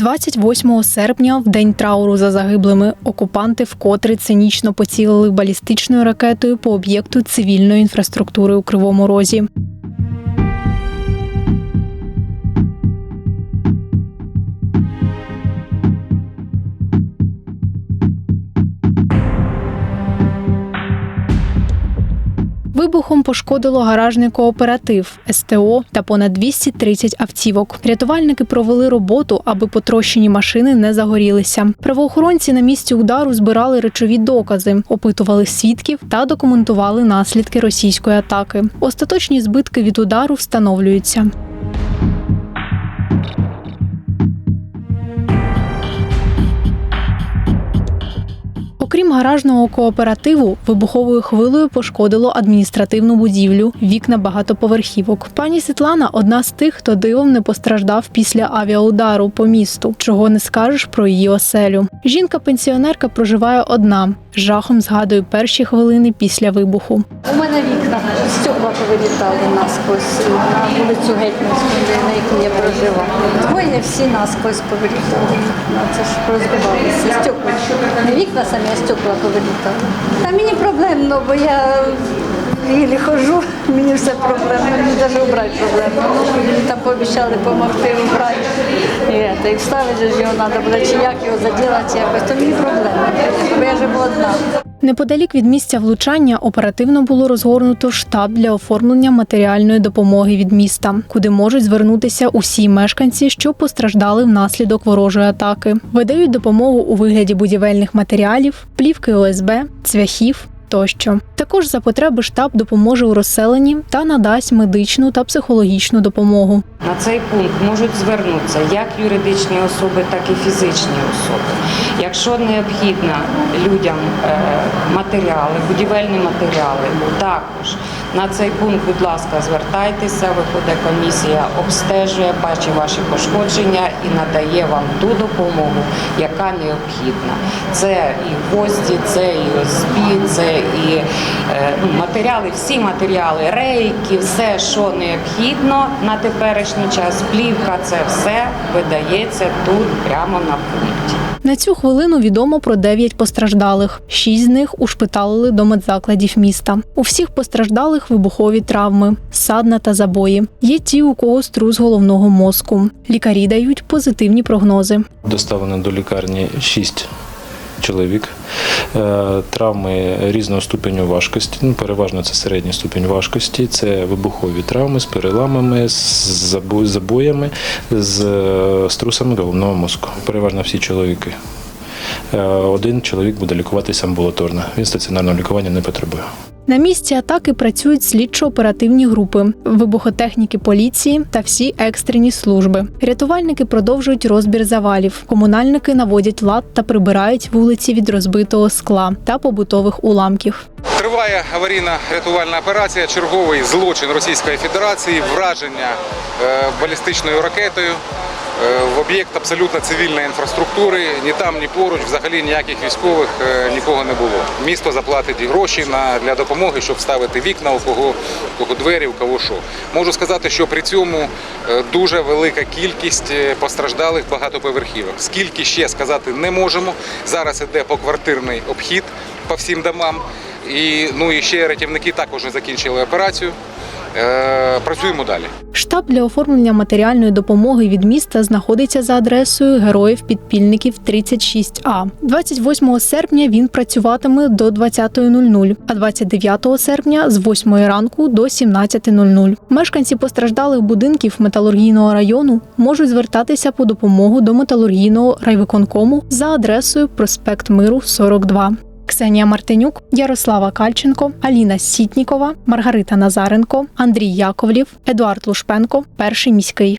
28 серпня, в день трауру за загиблими, окупанти вкотре цинічно поцілили балістичною ракетою по об'єкту цивільної інфраструктури у Кривому Розі. Вибухом пошкодило гаражний кооператив СТО та понад 230 автівок. Рятувальники провели роботу, аби потрощені машини не загорілися. Правоохоронці на місці удару збирали речові докази, опитували свідків та документували наслідки російської атаки. Остаточні збитки від удару встановлюються. Гаражного кооперативу, вибуховою хвилею пошкодило адміністративну будівлю, вікна багатоповерхівок. Пані Світлана одна з тих, хто дивом не постраждав після авіаудару по місту, чого не скажеш про її оселю. Жінка-пенсіонерка проживає одна, жахом згадує перші хвилини після вибуху. У мене вікна, стекла повилітали насквозь на вулицю Гетьманську, на якій я проживала. Двоє всі насквозь повилітали. Ну, Це ж розбивалися. Стекла. Не вікна самі, а стекла повилітали. Та мені проблемно, бо я їлі хожу, мені все проблемно, мені навіть убрати проблемно. Ну, Мені там пообіцяли допомогти убрати. І, і вставити ж його треба буде, чи як його заділати якось, то мені проблемно, бо я живу одна. Неподалік від місця влучання оперативно було розгорнуто штаб для оформлення матеріальної допомоги від міста, куди можуть звернутися усі мешканці, що постраждали внаслідок ворожої атаки. Видають допомогу у вигляді будівельних матеріалів, плівки ОСБ, цвяхів. Тощо також за потреби штаб допоможе у розселенні та надасть медичну та психологічну допомогу. На цей пункт можуть звернутися як юридичні особи, так і фізичні особи. Якщо необхідно людям е, матеріали, будівельні матеріали, також на цей пункт, будь ласка, звертайтеся, виходить комісія, обстежує, бачить ваші пошкодження і надає вам ту допомогу, яка необхідна. Це і гвозді, це і ОСБ, це і е, ну, матеріали, всі матеріали, рейки, все, що необхідно на теперішній час, плівка, це все видається тут прямо на пункті. На цю хвилину відомо про 9 постраждалих. Шість з них ушпиталили до медзакладів міста. У всіх постраждалих вибухові травми, садна та забої. Є ті, у кого струс головного мозку. Лікарі дають позитивні прогнози. Доставлено до лікарні 6 чоловік. Е, Травми різного ступеню важкості, ну, переважно це середній ступінь важкості, це вибухові травми з переламами, з забоями, з е, струсами головного мозку. Переважно всі чоловіки. Е, Один чоловік буде лікуватися амбулаторно. Він стаціонарного лікування не потребує. На місці атаки працюють слідчо-оперативні групи, вибухотехніки поліції та всі екстрені служби. Рятувальники продовжують розбір завалів. Комунальники наводять лад та прибирають вулиці від розбитого скла та побутових уламків. Триває аварійна рятувальна операція, черговий злочин Російської Федерації, враження е, балістичною ракетою в об'єкт абсолютно цивільної інфраструктури. Ні там, ні поруч, взагалі ніяких військових е, нікого не було. Місто заплатить гроші на для допомоги, щоб ставити вікна, у кого, у кого двері, у кого що. Можу сказати, що при цьому е, дуже велика кількість е, постраждалих багатоповерхівок. Скільки ще сказати не можемо. Зараз іде поквартирний обхід по всім домам. І ну і ще рятівники також не закінчили операцію. Е, працюємо далі. Штаб для оформлення матеріальної допомоги від міста знаходиться за адресою Героїв Підпільників 36А. 28 серпня він працюватиме до 20.00, а 29 серпня з 8 ранку до 17.00. Мешканці постраждалих будинків металургійного району можуть звертатися по допомогу до металургійного райвиконкому за адресою Проспект Миру 42. Ксенія Мартинюк, Ярослава Кальченко, Аліна Сітнікова, Маргарита Назаренко, Андрій Яковлів, Едуард Лушпенко, перший міський.